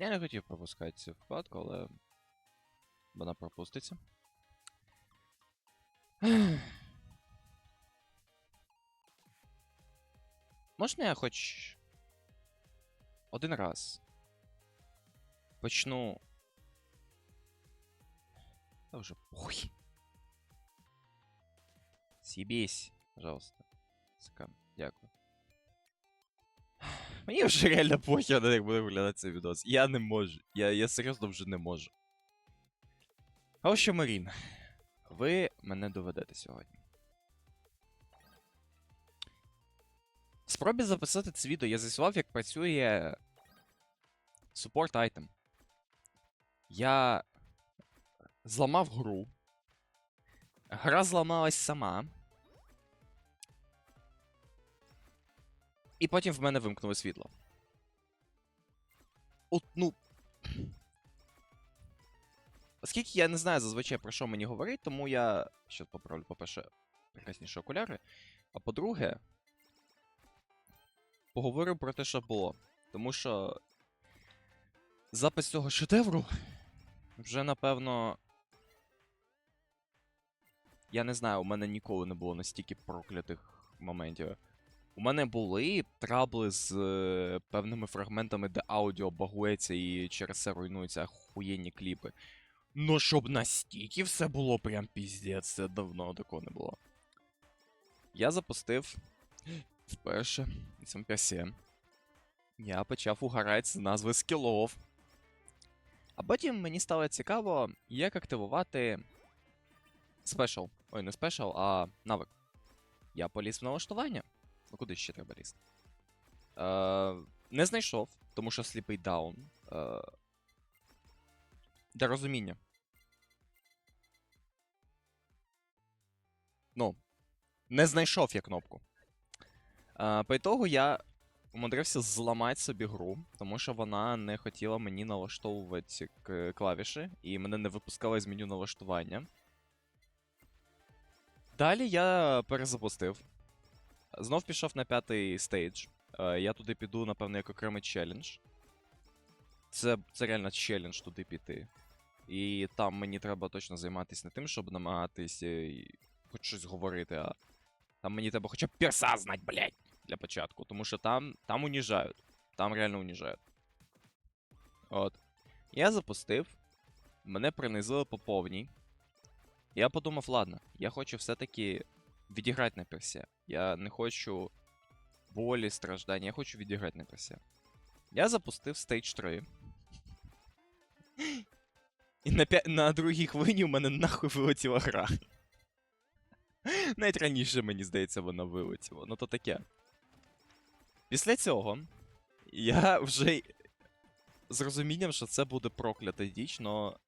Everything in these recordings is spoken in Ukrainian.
Я не хотів пропускати цю вкладку, але вона пропуститься. Можна я хоч один раз почну. Та вже похуй. Съебись, пожалуйста. Дякую. Мені вже реально похер, як буде виглядати цей відос. Я не можу. Я, я серйозно вже не можу. А ось що, Марін, ви мене доведете сьогодні. В спробі записати це відео я з'ясував, як працює support item. Я зламав гру. Гра зламалась сама. І потім в мене вимкнули світло. От, ну. Оскільки я не знаю зазвичай про що мені говорить, тому я. Щас поправлю, по-перше, прекрасніші окуляри. А по-друге, поговорю про те, що було. Тому що запис цього шедевру вже напевно. Я не знаю, у мене ніколи не було настільки проклятих моментів. У мене були трабли з е, певними фрагментами, де аудіо багується і через це руйнуються охуєнні кліпи. Ну, щоб настільки все було прям піздець, це давно такого не було. Я запустив вперше пірсі. Я почав угорати з назви скілов. А потім мені стало цікаво, як активувати спешл. Ой, не спешл, а навик. Я поліз в налаштування. Ну куди ще треба лізти? Е, не знайшов, тому що сліпий даун. Е, для розуміння. Ну, не знайшов я кнопку. Е, по ітогу я умудрився зламати собі гру, тому що вона не хотіла мені налаштовувати клавіші, і мене не випускало з меню налаштування. Далі я перезапустив. Знов пішов на п'ятий стейдж. Е, Я туди піду, напевно, як окремий челендж. Це, це реально челендж туди піти. І там мені треба точно займатися не тим, щоб намагатися і хоч щось говорити, а там мені треба хоча б перса знати, блядь, для початку. Тому що там, там уніжають. Там реально уніжають. От. Я запустив. Мене принизили по повній. Я подумав, ладно, я хочу все-таки відіграти на персі. Я не хочу болі, страждання, я хочу відіграти на персі. Я запустив стейдж 3. І на, пя... на другій хвилині у мене нахуй вилетіла гра. Навіть раніше, мені здається, вона вилетіла. Ну то таке. Після цього я вже з розумінням, що це буде проклята діч, но.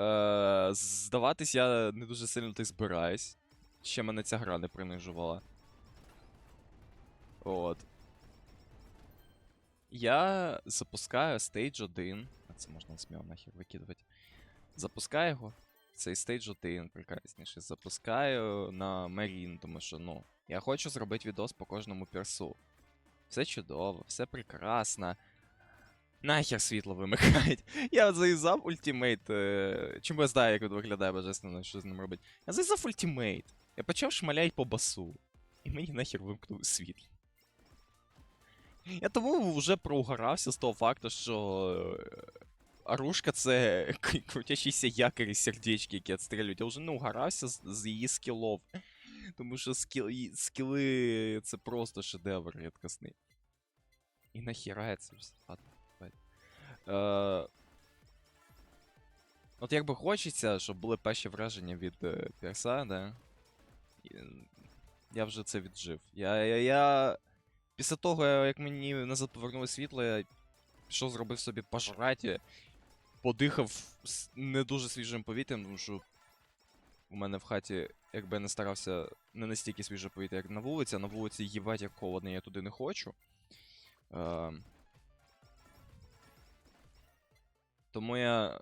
Е, здаватись я не дуже сильно так збираюсь. Ще мене ця гра не принижувала. От. Я запускаю стейдж 1. А це можна сміло нахер викидувати. Запускаю його. Цей стейдж 1 прекрасніший. Запускаю на Марін, тому що, ну, я хочу зробити відос по кожному персу. Все чудово, все прекрасно. Нахер світло вимикають. Я заїзав ультимейт. Чому я знаю, як він виглядає божественно, що з ним робить. Я заїзав ультимейт. Я почав шмалять по басу. І мені нахер вимкнули світло. Я тому вже проугарався з того факту, що е, Арушка це к- крутящийся якір і сердечки, які відстрілюють. Я вже не угарався з, її скілов. Тому що скіл, скіли це просто шедевр рідкісний. І нахіра це все. Ладно. Е, От якби хочеться, щоб були перші враження від е, перса, да? Я вже це віджив. Я, я, я... Після того, як мені назад повернули світло, я пішов зробив собі пожраті, подихав с- не дуже свіжим повітрям, тому що у мене в хаті, якби я не старався, не настільки свіже повітря, як на вулиці, а на вулиці їбать як холодно, я туди не хочу. Е, тому я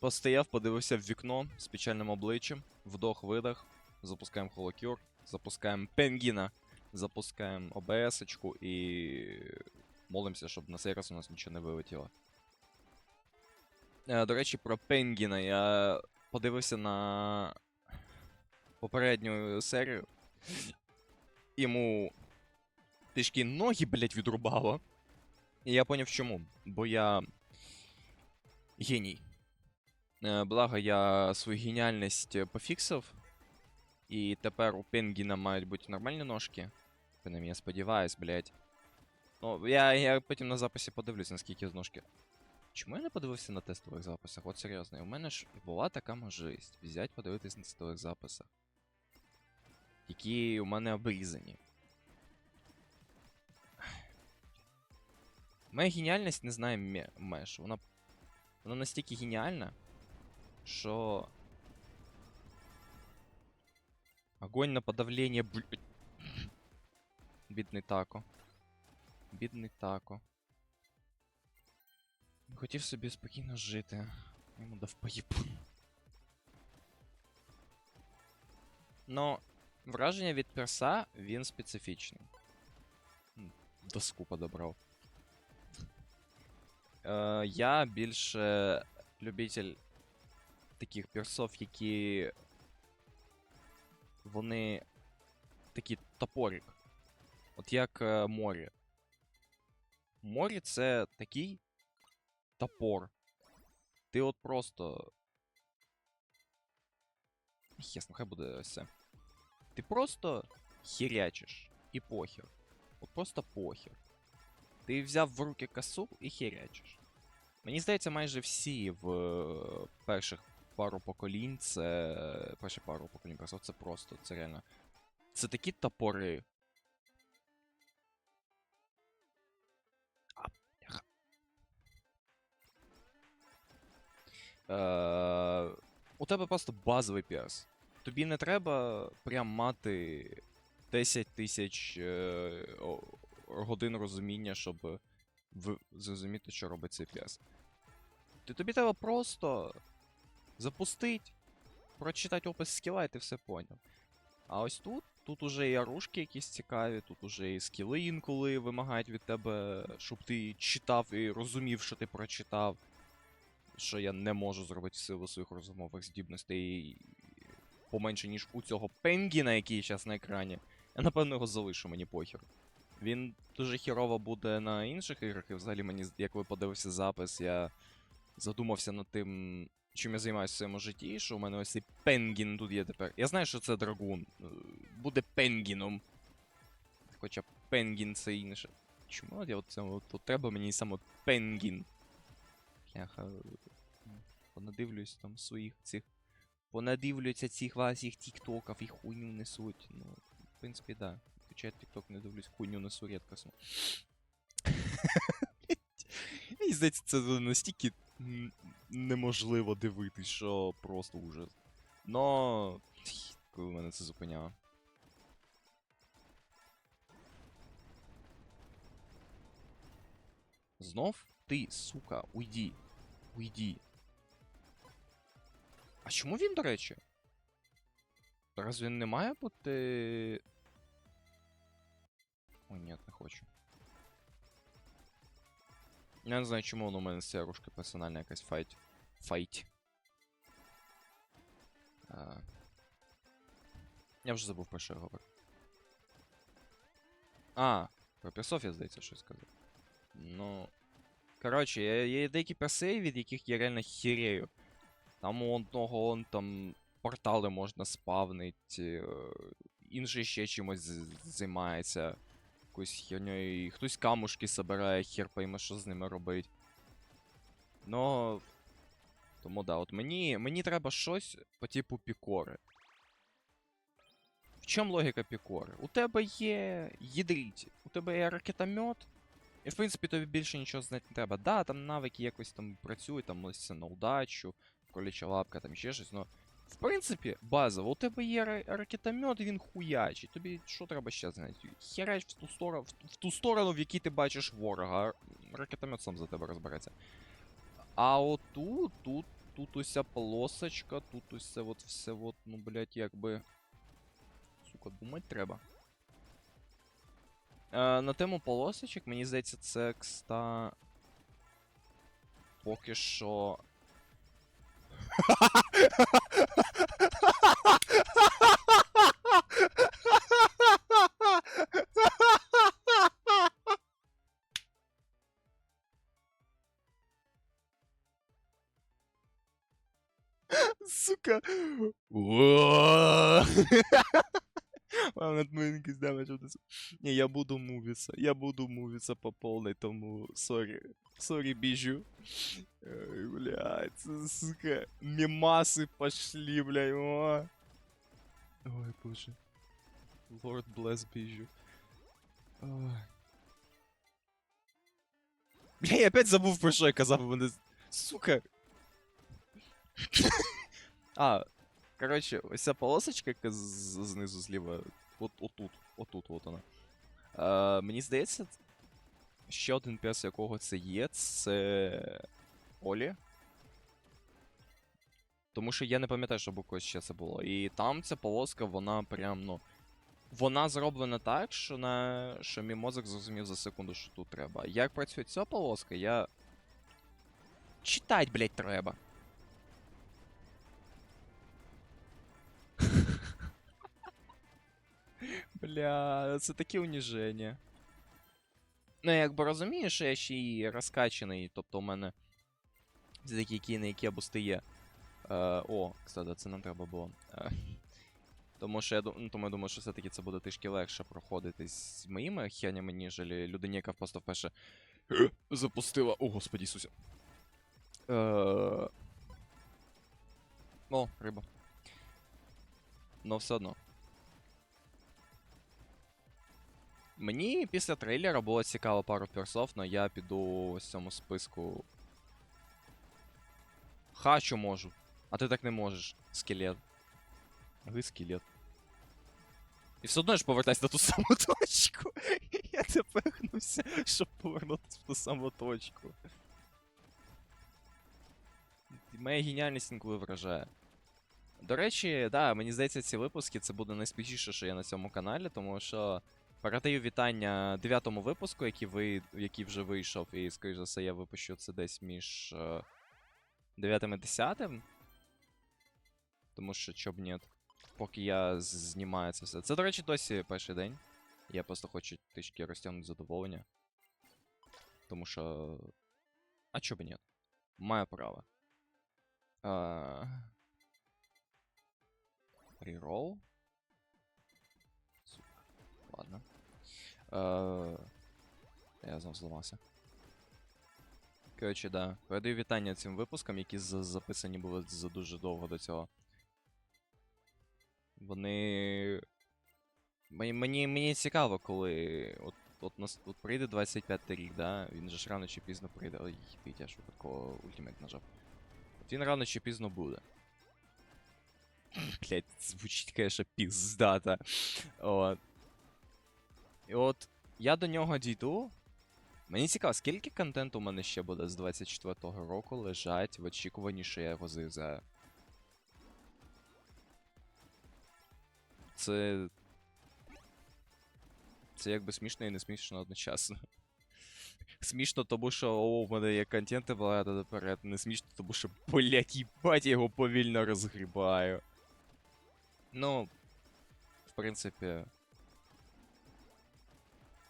постояв, подивився в вікно з печальним обличчям, вдох-видох, запускаємо холокюр, запускаємо пенгіна, запускаємо ОБС-очку і молимося, щоб на цей раз у нас нічого не вилетіло. Е, До речі, про Пенгіна. Я подивився на попередню серію. Йому трішки ноги, блять, відрубало. І я поняв чому. Бо я геній. Е, Благо, я свою геніальність пофіксив. І тепер у Пенгіна мають бути нормальні ножки. Принаймні, я сподіваюсь, блять. Ну, я, я потім на записі подивлюсь, наскільки з ножки. Чому я не подивився на тестових записах? От серйозно, у мене ж була така можливість взяти подивитись на тестових записах. Які у мене обрізані. Моя геніальність не знає меж. Вона. Вона настільки геніальна, що. Огонь на подавление, блядь. Бідний тако. Бідний тако. Хотів собі спокійно жити. Йому дав поїб. Но враження від перса він специфічний. М, Доску подобрав. Е, я більше любитель таких персов, які. Вони такі топорик. От як е, морі. Морі це такий топор. Ти от просто. Ясно, хай буде це. Ти просто хірячиш. І похер. От просто похер. Ти взяв в руки косу і хірячиш. Мені здається, майже всі в е, перших пару поколінь це. Перші пару поколінь персов це просто, це реально. Це такі топори. Е, у тебе просто базовий піас. Тобі не треба прям мати 10 тисяч е, годин розуміння, щоб зрозуміти, що робить цей піас. Ти тобі треба просто запустити, прочитати опис скіла, і ти все поняв. А ось тут, тут уже і оружки якісь цікаві, тут уже і скіли інколи вимагають від тебе, щоб ти читав і розумів, що ти прочитав. Що я не можу зробити в силу своїх розумових здібностей поменше, ніж у цього Пенгіна, який зараз на екрані. Я напевно його залишу, мені похер. Він дуже хірово буде на інших іграх, і взагалі мені, як ви подивився запис, я задумався над тим, чим я займаюся в своєму житті, що у мене ось цей Пенгін тут є тепер. Я знаю, що це драгун. е, Буде Пенгіном. Хоча Пенгін це інше. Чому я от це от, треба мені саме Пенгін? Яха. Понадивлюсь там своїх цих. Понадивлюся цих ваших тіктоків і хуйню несуть. Ну, в принципі, да. Хоча я тікток не дивлюсь, хуйню несу рідкосно. Мені здається, це настільки неможливо дивитись, що просто ужас. Но. Коли мене це зупиняло. Знов ти, сука, уйди. Уйди. А чому він, до речі? Разве він не має бути. О, ні, не хочу. Я не знаю, чому воно у мене з цієї рушки персональна якась файт. Файт. А... Я вже забув про що я говорив. А, про персов я, здається, щось сказав. Ну. Коротше, є, деякі перси, від яких я реально хірею. Там у одного он там портали можна спавнить, е, інший ще чимось займається. Якоюсь херньою. і Хтось камушки собирає, хер пойме, що з ними робить. Ну. Тому да, от мені, мені треба щось по типу пікори. В чому логіка пікори? У тебе є ядріть, у тебе є ракетомет, і в принципі тобі більше нічого знати не треба. Да, там навики якось там працюють, там ось на удачу, кроляча лапка, там ще щось, но. В принципі, базово, у тебе є ра- ракетомет, він хуячить. Тобі що треба ще знати? Херач в ту сторону, в, ту- сторону, в якій ти бачиш ворога, ракетомет сам за тебе розбереться. А отут, тут, тут уся полосочка, тут усе от все от, ну, блять, якби. Сука, думать треба. Е, на тему полосочок, мені здається, це кста. Поки що Сука. Уа! Вам над якийсь демедж внесу. Ні, я буду мувіться. Я буду мувіться по повній, тому сорі. Сорі, біжу. Ой, блядь, це, сука. Мімаси пошли, блядь. О. Ой, боже. Лорд блес біжу. Ой. Бля, я опять забув про що я казав, мене. Сука. А, коротше, ось полосочка, знизу зліва, от отут, отут, от вона. Е, мені здається, ще один пес, якого це є, це Олі. Тому що я не пам'ятаю, щоб у когось ще це було. І там ця полоска, вона прям, ну. Вона зроблена так, що на що мій мозок зрозумів за секунду, що тут треба. Як працює ця полоска, я. Читать, блять, треба. Бля, це таке уніження. Ну, якби розумію, що я ще й розкачаний, тобто у мене такі кіни, які бусти є. Е, о, кстати, це нам треба було. Е, тому що я, ну, тому я думаю, що все-таки це буде трішки легше проходити з моїми хенями, ніж людині, яка просто вперше запустила. О, господі Ісусе. Е... О, риба. Но все одно. Мені після трейлера було цікаво пару персов, але я піду в цьому списку. Хачу можу. А ти так не можеш. Скелет. Ви скелет. І все одно ж повертайся на ту саму точку. Я тепехнуся, щоб повернутися в ту саму точку. Моя геніальність інколи вражає. До речі, да, мені здається, ці випуски це буде найспішіше, що є на цьому каналі, тому що передаю вітання дев'ятому випуску, який, ви, який вже вийшов, і, скоріш за все, я випущу це десь між е, 9 і 10. Тому що чоб ні, поки я знімаю це все. Це, до речі, досі перший день. Я просто хочу трішки розтягнути задоволення. Тому що. А чоб ні? Маю право. А... Рерол. Ладно. Е... Я знов зламався. Коротше, да. Передаю вітання цим випускам, які записані були за дуже довго до цього. Вони. Мені, мені, цікаво, коли. От, от, нас, от прийде 25 рік, да? Він же ж рано чи пізно прийде. Ой, я ж випадково ультимейт нажав. От він рано чи пізно буде. Блять, звучить, конечно, піздата. От. І от я до нього дійду. Мені цікаво, скільки контенту у мене ще буде з 24-го року лежать в очікуванні, що я його зав'язаю. Це. Це якби смішно і не смішно одночасно. Смішно, тому що о, в мене є контенту багато наперед. Не смішно, тому що, блять, їбать, я його повільно розгрібаю. Ну, в принципі.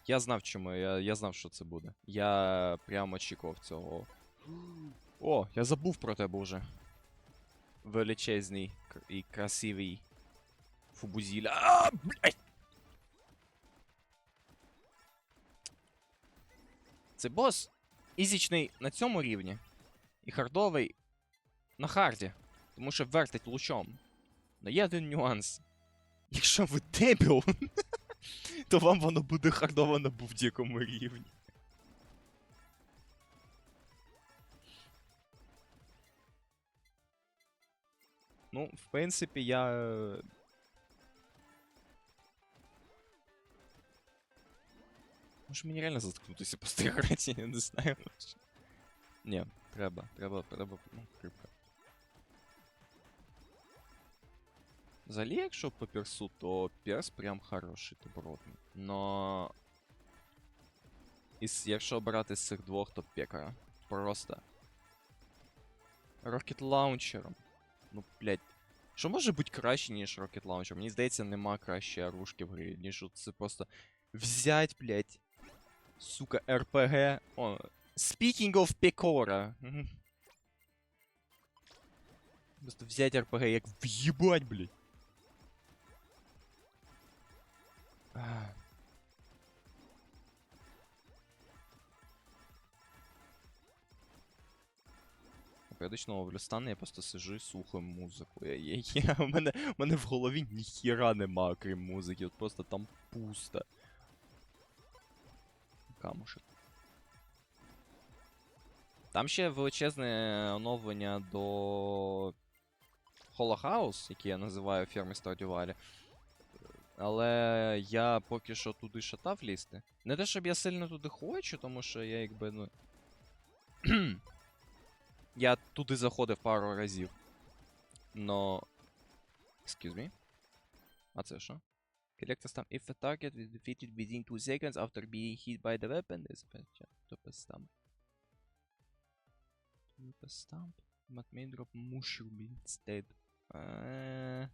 Я знав, чому, я, я знав, що це буде. Я прямо очікував цього. О, я забув про тебе вже. Величезний і красивий Фубузіля. А, блядь! Це бос ізічний на цьому рівні. І хардовий на харді. Тому що вертить лучом. Но є один нюанс. Якщо ви дебіл, то вам воно буде хардово на будь-якому рівні. Ну, в принципі, я. е, Може мені реально заткнутися по я не знаю. Ні, треба, треба, треба, ну, крипка. Взагалі, якщо по персу, то перс прям хороший добротний. Но. Із, якщо обирати з цих двох, то пекара. Просто. Rocket Launcher. Ну, блядь. Що може бути краще, ніж Rocket Launcher? Мені здається, нема краще оружки в грі, ніж от це просто взять, блядь. Сука, РПГ. О, speaking of Pecora. Мгм. Просто взять РПГ, як в'їбать, блядь. Періодично ловлю стани, я просто сижу і слухаю музику. Я, я, я, у, мене, у мене в голові ніхіра нема, крім музики, от просто там пусто. Камушек. Там ще величезне оновлення до House, яке я називаю ферми Valley. Але я поки що туди шатав лізти. Не те, щоб я сильно туди хочу, тому що я якби, ну. я туди заходив пару разів. Но. Excuse me. А це що? Collector stamp. If a target is defeated within 2 seconds after being hit by the weapon, this Topaz stamp. Topaz stamp. But may drop mushroom instead. Е...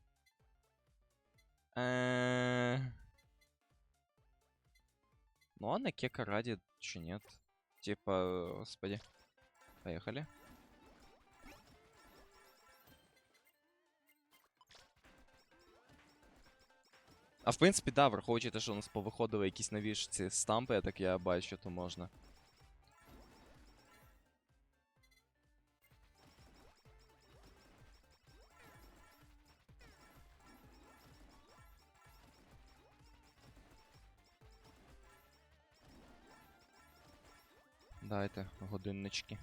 Е... Ну, а на кека ради, че нет? Типа, господи. Поехали. А в принципі, да, враховуючи те, що у нас повиходили якісь нові ж ці стампи, так я бачу, то можна. Дайте годиннички.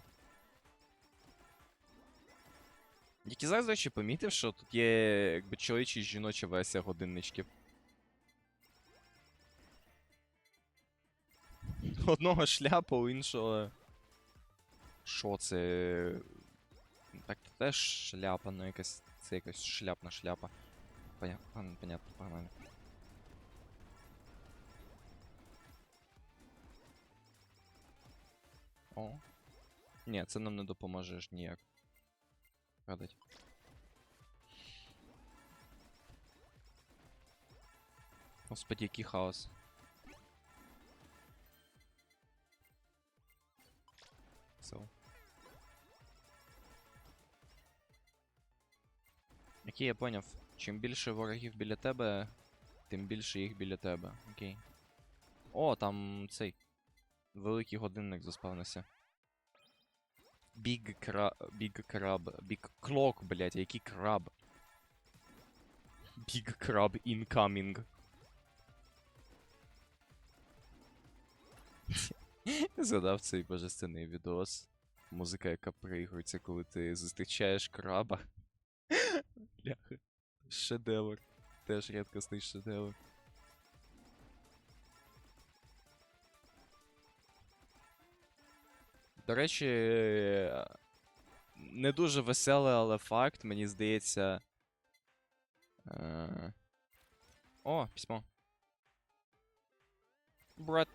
Зараз, до речі, помітив, що тут є якби чоловіча і жіноча версія годинничків. Одного шляпа, у іншого. Що це? Так, це теж шляпа, ну якась. Це якась шляпна шляпа. Понятно, понятно, погнали. О. Ні, це нам не допоможе ж ніяк. Падать. Господи, який хаос. So. Окей, я поняв. Чим більше ворогів біля тебе, тим більше їх біля тебе. Окей. О, там цей. Великий годинник заспавнився. Big краб. Big краб. Big clock, блять, який краб. Big краб incoming. Згадав цей божественний відос. Музика, яка приігрується, коли ти зустрічаєш краба. Шедевр. Теж рідкісний шедевр. До речі, не дуже веселий, але факт, мені здається. Е... О, письмо. Брат.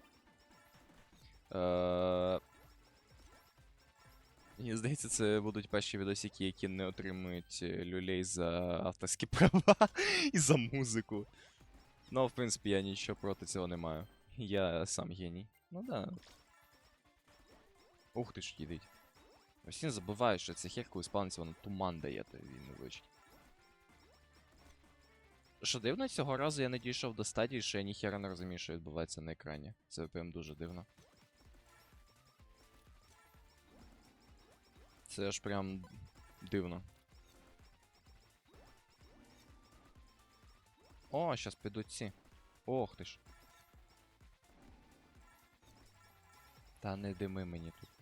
Е... Мені здається, це будуть перші відосики, які не отримують е, люлей за авторські права і за музику. Ну, в принципі, я нічого проти цього не маю. Я сам геній. Ну да. Ух ти ж їдить. Всі не забувають, що це хер, коли спавниться, воно туман дає тобі невеличкий. Що дивно, цього разу я не дійшов до стадії, що я ніхера не розумію, що відбувається на екрані. Це прям дуже дивно. Це аж прям дивно. О, щас підуть ці. Ох ти ж. Та не дими мені тут.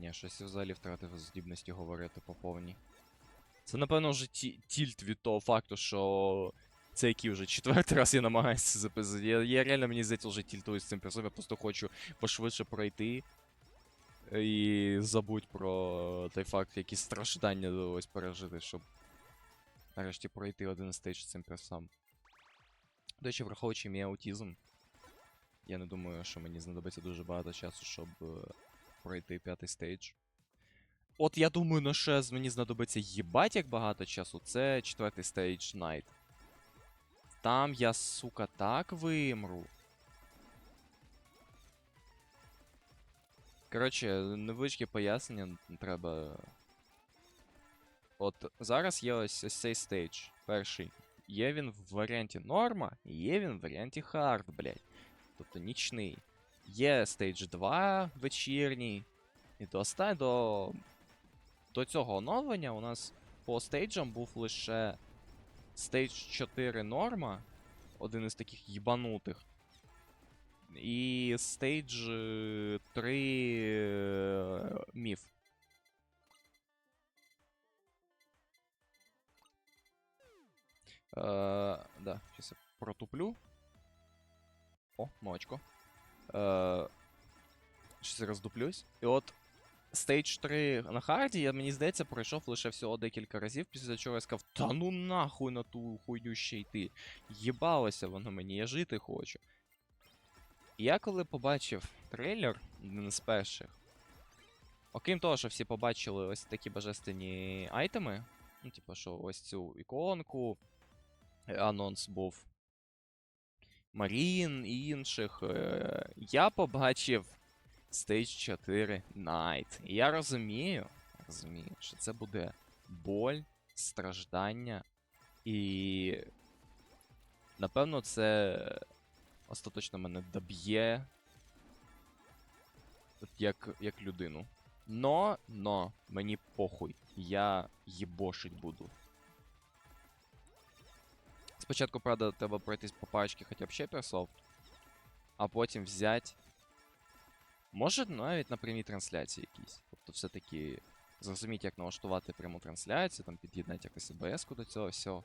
Ні, щось я взагалі втратив здібності говорити по повній. Це, напевно, вже ті тільт від того факту, що це який вже четвертий раз я намагаюся записати. Я, я реально мені здається вже тільтую з цим персом, я просто хочу пошвидше пройти. І забудь про той факт, які страждання довелось пережити, щоб нарешті пройти один стейдж цим персом. До речі, враховуючи мій аутізм, я не думаю, що мені знадобиться дуже багато часу, щоб е, пройти п'ятий стейдж. От я думаю, на що з- мені знадобиться їбать як багато часу, це четвертий стейдж Найт. Там я, сука, так вимру. Коротше, невеличке пояснення треба. От зараз є ось, ось цей стейдж. Перший. Є він в варіанті норма, є він в варіанті хард, блядь. Тобто нічний. Є стейдж 2 вечірній. І до до... до цього оновлення у нас по стейджам був лише стейдж 4 норма, один із таких їбанутих. І стейдж е, 3 е, міф. Е, да, сейчас я протуплю. О, молочко. Е, Щось роздуплюсь. І от стейдж 3 на харді, я, мені здається, пройшов лише всього декілька разів, після чого я сказав, та ну нахуй на ту хуйню ще йти. Їбалося воно мені, я жити хочу. І я коли побачив трейлер, один з перших, окрім того, що всі побачили ось такі божественні айтеми, ну, типу, що ось цю іконку, анонс був Марін і інших, е, я побачив Stage 4 Night. І я розумію, розумію, що це буде боль, страждання, і напевно це остаточно мене доб'є як, як людину. Но, но, мені похуй. Я їбошить буду. Спочатку, правда, треба пройтись по пачці хоча б ще персов, а потім взяти. Може, навіть на прямій трансляції якійсь. Тобто, все-таки зрозуміти, як налаштувати пряму трансляцію, там під'єднати якось ОБС-ку до цього всього.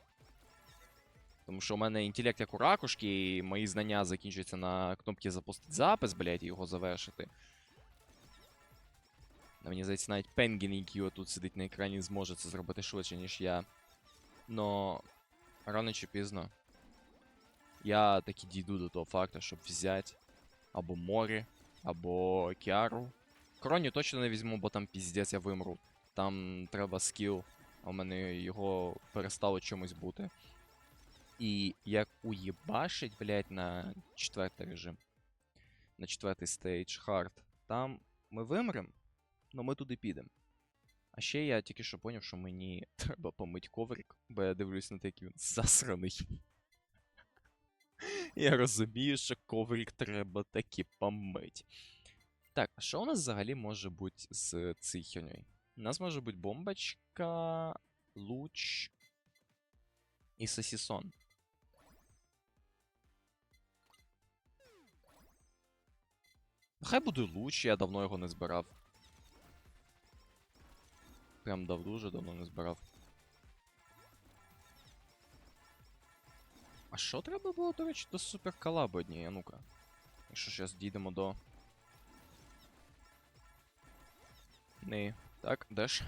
Тому що у мене інтелект як у ракушки, і мої знання закінчуються на кнопці запустити запис, блядь, і його завершити. А Мені здається, навіть Пенгін, який тут сидить на екрані, зможе це зробити швидше, ніж я. Но рано чи пізно я таки дійду до того факту, щоб взяти або море, або Кіару. Кроню точно не візьму, бо там піздець я вимру. Там треба скіл, а у мене його перестало чомусь бути. І як уєбашить, блядь, на четвертий режим. На четвертий стейдж хард. Там ми вимрем, но ми туди підемо. А ще я тільки що поняв, що мені треба помить коврик, бо я дивлюсь на те, який він засраний. Я розумію, що коврик треба таки помить. Так, а що у нас взагалі може бути з цією? У нас може бути бомбочка, луч і сосісон. Хай буде луч, я давно його не збирав. Прям дав дуже давно не збирав. А що треба було, до речі, до суперкалаби однієї, а ну-ка. Якщо зараз дійдемо до. Не. Так, дэш.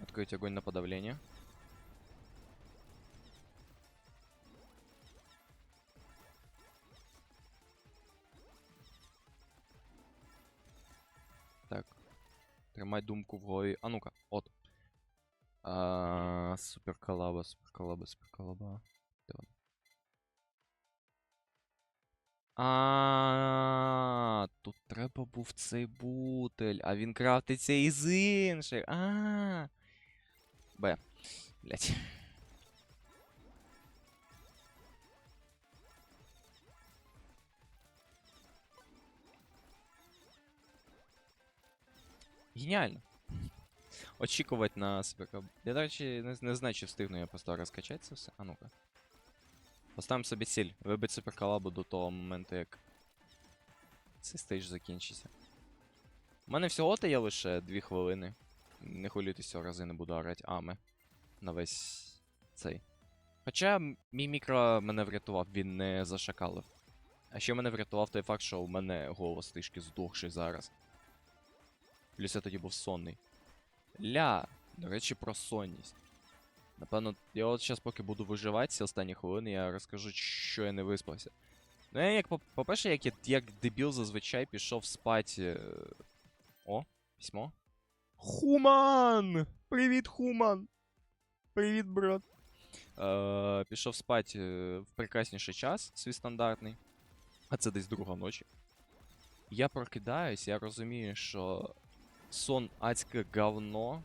Открыть огонь на подавление. Тримай думку в голові. А ну-ка, от. А, суперколаба, суперколаба, суперколаба. А, тут треба був цей бутель, а він крафтиться із інших. А. Б. Блять. Геніально. Очікувати на суперколабу. Я, до речі, не, не знаю, чи встигну я просто розкачати це все. А ну-ка. Поставимо собі ціль. Вибити суперколабу до того моменту, як цей стейдж закінчиться. У мене всього-то є лише 2 хвилини. Не хвилюйтесь, цього рази не буду орати ами на весь цей. Хоча мій мікро мене врятував, він не зашакалив. А ще мене врятував той факт, що у мене голос трішки здохший зараз. Плюс я тоді був сонний. Ля, до речі, про сонність. Напевно, я от зараз, поки буду виживати ці останні хвилини, я розкажу, що я не виспався. Ну, я як, по- по-перше, як, я- як дебіл зазвичай пішов спать. е, О, письмо. Хуман! Привіт, Хуман! Привіт, брат. Е, пішов спать е, в прекрасніший час, свій стандартний. А це десь друга ночі. Я прокидаюсь, я розумію, що сон адське говно.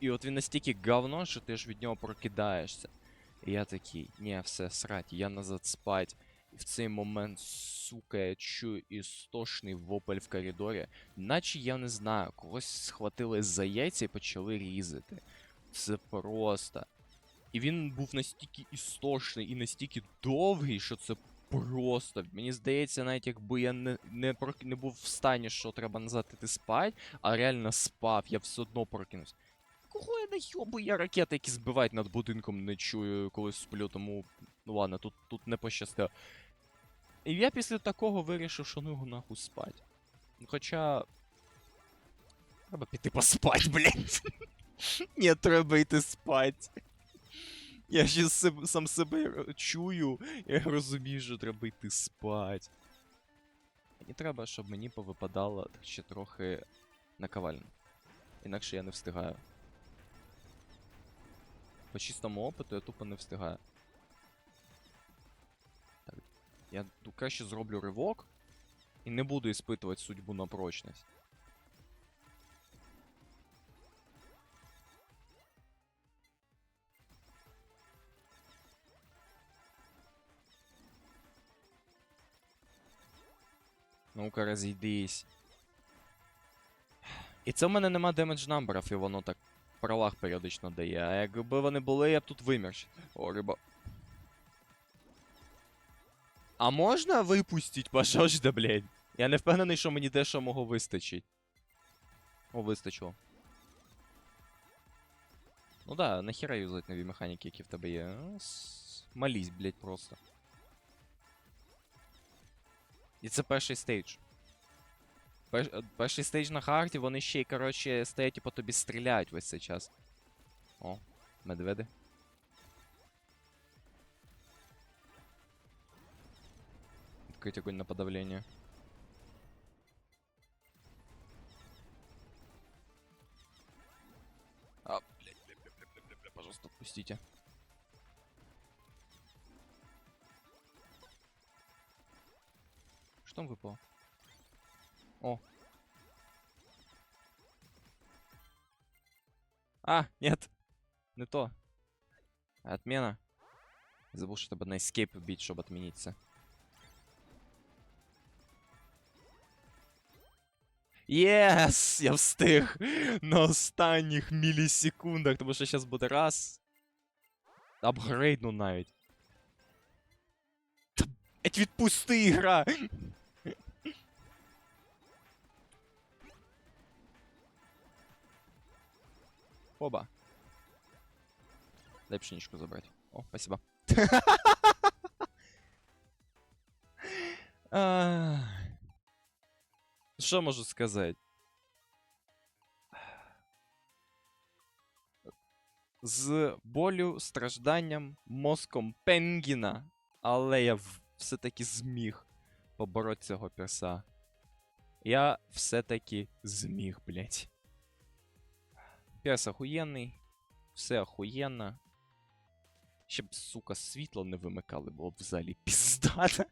І от він настільки говно, що ти ж від нього прокидаєшся. І я такий, ні, все, срать, я назад спать. І в цей момент, сука, я чую істошний вопль в коридорі, наче я не знаю, когось схватили за яйця і почали різати. Це просто. І він був настільки істошний і настільки довгий, що це просто. Мені здається, навіть якби я не, не, не був в стані, що треба назад іти спать, а реально спав, я все одно прокинувся. Кого я найобую? Я ракети, які збивають над будинком, не чую, коли сплю, тому. Ну ладно, тут, тут не пощастило. І я після такого вирішив, що ну його нахуй спать. Хоча. Треба піти поспать, блядь. Ні, треба йти спать. Я ще сам себе чую, я розумію, що треба йти спать. Мені треба, щоб мені повипадало ще трохи наковальня. Інакше я не встигаю. По чистому опиту я тупо не встигаю. Так. Я краще зроблю ривок і не буду іспитувати судьбу на прочність. Ну-ка, розійдись. І це в мене нема демедж намберів, і воно так в правах періодично дає. А якби вони були, я б тут вимір. О, риба. А можна випустить, пожалуйста, блядь? Я не впевнений, що мені дещо мого вистачить. О, вистачило. Ну да, нахера юзати нові механіки, які в тебе є. С- блядь, просто. І це перший стейдж. Пер, е, перший стейдж на харді, вони ще й, коротше, стоять і по тобі стріляють весь цей час. О, медведи. Открыть огонь на подавление. А, блядь, бля, бля, бля, бля, бля, бля, пожалуйста, отпустите. Что там выпало? О. А, нет. Не то. Отмена. Забыл, что треба на escape вбить, чтобы отмениться. Єс! Я встиг на останніх мілісекундах, тому що зараз буде раз. Апгрейдну навіть. Та блять, відпусти гра! Оба. Дай пшеничку забрать. О, спасибо. Що можу сказати? З болю, стражданням, мозком пенгіна, але я все-таки зміг побороти цього перса. Я все-таки зміг, блять. Перс охуєнний, все охуєнно. Ще б, сука, світло не вимикали, було б взагалі піздата.